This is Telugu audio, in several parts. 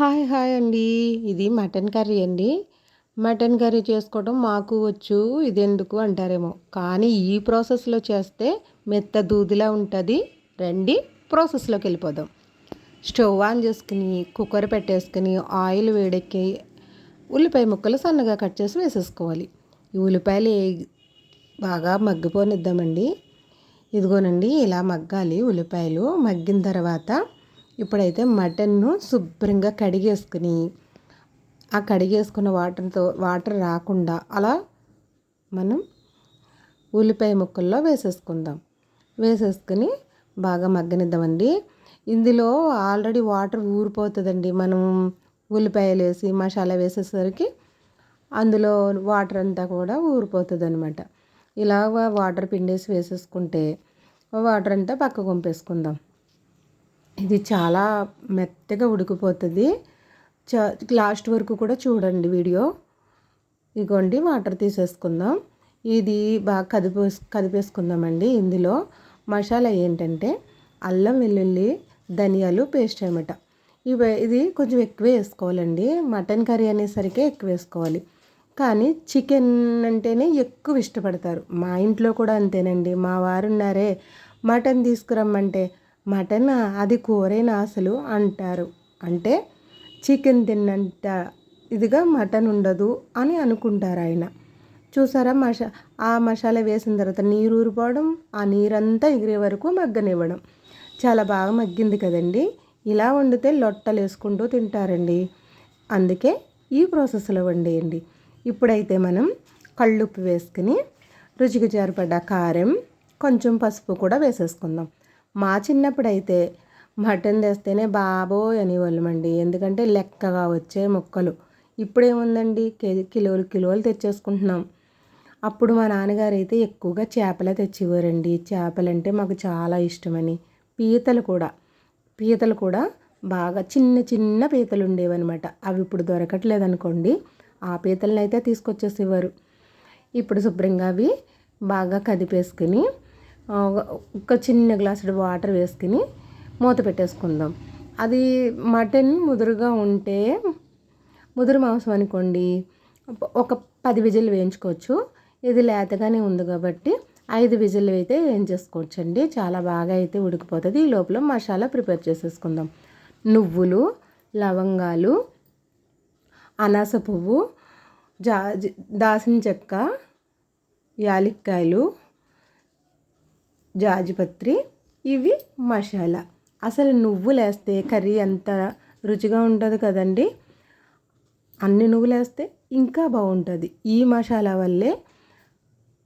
హాయ్ హాయ్ అండి. ఇది మటన్ కర్రీ అండి. మటన్ కర్రీ చేసుకోవడం మాకు వచ్చు ఇది ఎందుకు అంటారేమో. కానీ ఈ ప్రాసెస్లో చేస్తే మెత్త దూదిలా ఉంటుంది. రండి ప్రాసెస్లోకి వెళ్ళిపోదాం. స్టవ్ ఆన్ చేసుకుని కుక్కర్ పెట్టేసుకుని ఆయిల్ వేడెక్కి ఉల్లిపాయ ముక్కలు సన్నగా కట్ చేసి వేసేసుకోవాలి. ఈ ఉల్లిపాయలు బాగా మగ్గిపోనిద్దామండి. ఇదిగోనండి ఇలా మగ్గాలి ఉల్లిపాయలు. మగ్గిన తర్వాత ఇప్పుడైతే మటన్ను శుభ్రంగా కడిగేసుకుని ఆ కడిగేసుకున్న వాటర్తో వాటర్ రాకుండా అలా మనం ఉల్లిపాయ ముక్కల్లో వేసేసుకుందాం. వేసేసుకుని బాగా మగ్గనిద్దామండి. ఇందులో ఆల్రెడీ వాటర్ ఊరిపోతుందండి. మనం ఉల్లిపాయలు వేసి మసాలా వేసేసరికి అందులో వాటర్ అంతా కూడా ఊరిపోతుంది అనమాట ఇలా వాటర్ పిండేసి వేసేసుకుంటే వాటర్ అంతా పక్కకు పంపేసుకుందాం. ఇది చాలా మెత్తగా ఉడికిపోతుంది. చ లాస్ట్ వరకు కూడా చూడండి వీడియో. ఇగోండి వాటర్ తీసేసుకుందాం. ఇది బాగా కదిపే కదిపేసుకుందామండి ఇందులో. మసాలా ఏంటంటే అల్లం వెల్లుల్లి ధనియాలు పేస్ట్ అనమాట ఇవి ఇది కొంచెం ఎక్కువ వేసుకోవాలండి. మటన్ కర్రీ అనేసరికి ఎక్కువ వేసుకోవాలి. కానీ చికెన్ అంటేనే ఎక్కువ ఇష్టపడతారు. మా ఇంట్లో కూడా అంతేనండి. మా వారు ఉన్నారే మటన్ తీసుకురమ్మంటే మటన్ అది కూరేనా అసలు అంటారు. అంటే చికెన్ తిన్నంత ఇదిగా మటన్ ఉండదు అని అనుకుంటారు ఆయన. చూసారా మషా ఆ మసాలా వేసిన తర్వాత నీరు ఊరిపోవడం ఆ నీరంతా ఎగిరే వరకు మగ్గనివ్వడం. చాలా బాగా మగ్గింది కదండి. ఇలా వండితే లొట్టలు వేసుకుంటూ తింటారండి. అందుకే ఈ ప్రాసెస్లో వండేయండి. ఇప్పుడైతే మనం కళ్ళుప్పు వేసుకుని రుచికి చేరపడ్డ కారం కొంచెం పసుపు కూడా వేసేసుకుందాం. మా చిన్నప్పుడైతే మటన్ తెస్తేనే బాబోయ్ అనేవాళ్ళమండి. ఎందుకంటే లెక్కగా వచ్చే ముక్కలు. ఇప్పుడేముందండి? కిలోలు కిలోలు తెచ్చేసుకుంటున్నాం. అప్పుడు మా నాన్నగారు అయితే ఎక్కువగా చేపలే తెచ్చేవారండి. చేపలంటే మాకు చాలా ఇష్టమని. పీతలు కూడా. పీతలు కూడా బాగా చిన్న చిన్న పీతలు ఉండేవన్నమాట అవి ఇప్పుడు దొరకట్లేదు అనుకోండి ఆ పీతలను అయితే తీసుకొచ్చేసేవారు. ఇప్పుడు శుభ్రంగా అవి బాగా కదిపేసుకుని ఒక చిన్న గ్లాసుడు వాటర్ వేసుకుని మూత పెట్టేసుకుందాం. అది మటన్ ముదురుగా ఉంటే ముదురు మాంసం అనుకోండి ఒక పది విజిల్ వేయించుకోవచ్చు. ఇది లేతగానే ఉంది కాబట్టి ఐదు విజిల్ అయితే వేయించేసుకోవచ్చు అండి చాలా బాగా అయితే ఉడికిపోతుంది. ఈ లోపల మసాలా ప్రిపేర్ చేసేసుకుందాం. నువ్వులు లవంగాలు అనాస పువ్వు జా దాసిన చెక్క యాలిక్కాయలు జాజిపత్రి ఇవి మసాలా. అసలు నువ్వులు వేస్తే కర్రీ ఎంత రుచిగా ఉంటుంది కదండి? అన్ని నువ్వులు వేస్తే ఇంకా బాగుంటుంది. ఈ మసాలా వల్లే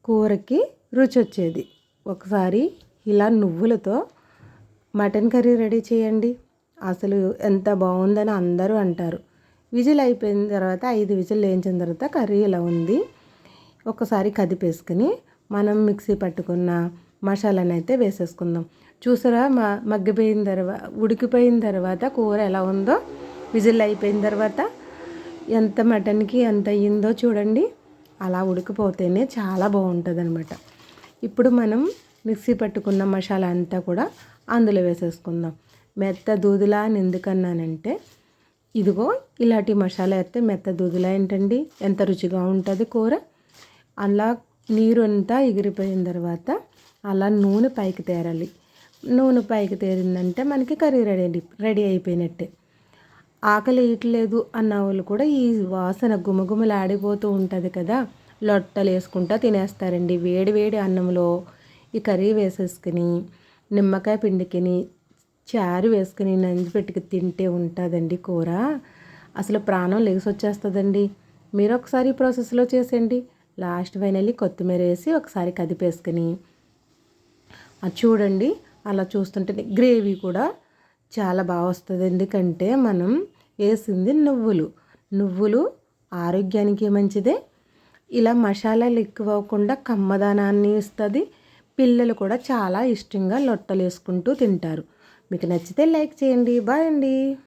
కూరకి రుచి వచ్చేది. ఒకసారి ఇలా నువ్వులతో మటన్ కర్రీ రెడీ చేయండి. అసలు ఎంత బాగుందని అందరూ అంటారు. విజిల్ అయిపోయిన తర్వాత ఐదు విజిల్ వేయించిన తర్వాత కర్రీ ఇలా ఉంది. ఒకసారి కదిపేసుకుని మనం మిక్సీ పట్టుకున్న మసాలాను అయితే వేసేసుకుందాం. చూసారా? మా మగ్గిపోయిన తర్వాత ఉడికిపోయిన తర్వాత కూర ఎలా ఉందో విజిల్ అయిపోయిన తర్వాత ఎంత మటన్కి ఎంత అయ్యిందో చూడండి. అలా ఉడికిపోతేనే చాలా బాగుంటుంది అనమాట ఇప్పుడు మనం మిక్సీ పట్టుకున్న మసాలా అంతా కూడా అందులో వేసేసుకుందాం. మెత్త దూదులా అని ఎందుకన్నానంటే ఇదిగో ఇలాంటి మసాలా వేస్తే మెత్త దూదులా ఏంటండి? ఎంత రుచిగా ఉంటుంది కూర? అలా నీరు అంతా ఎగిరిపోయిన తర్వాత అలా నూనె పైకి తేరాలి. నూనె పైకి తేరిందంటే మనకి కర్రీ రెడీ రెడీ అయిపోయినట్టే. ఆకలి వేయట్లేదు అన్న వాళ్ళు కూడా ఈ వాసన గుమగుమలాడిపోతూ ఉంటుంది కదా లొట్టలు వేసుకుంటా తినేస్తారండి. వేడి వేడి అన్నంలో ఈ కర్రీ వేసేసుకుని నిమ్మకాయ పిండికిని చారు వేసుకుని నంజి పెట్టుకు తింటే ఉంటుందండి కూర. అసలు ప్రాణం లెగిసి వచ్చేస్తుందండి మీరు ఒకసారి ప్రాసెస్లో చేసేయండి. లాస్ట్ ఫైనల్లీ కొత్తిమీర వేసి ఒకసారి కదిపేసుకుని అది చూడండి అలా చూస్తుంటే గ్రేవీ కూడా చాలా బాగా వస్తుంది. ఎందుకంటే మనం వేసింది నువ్వులు. నువ్వులు ఆరోగ్యానికి మంచిదే. ఇలా మసాలాలు ఎక్కువ అవ్వకుండా కమ్మదానాన్ని ఇస్తుంది. పిల్లలు కూడా చాలా ఇష్టంగా లొట్టలు వేసుకుంటూ తింటారు. మీకు నచ్చితే లైక్ చేయండి. బాయ్ అండి.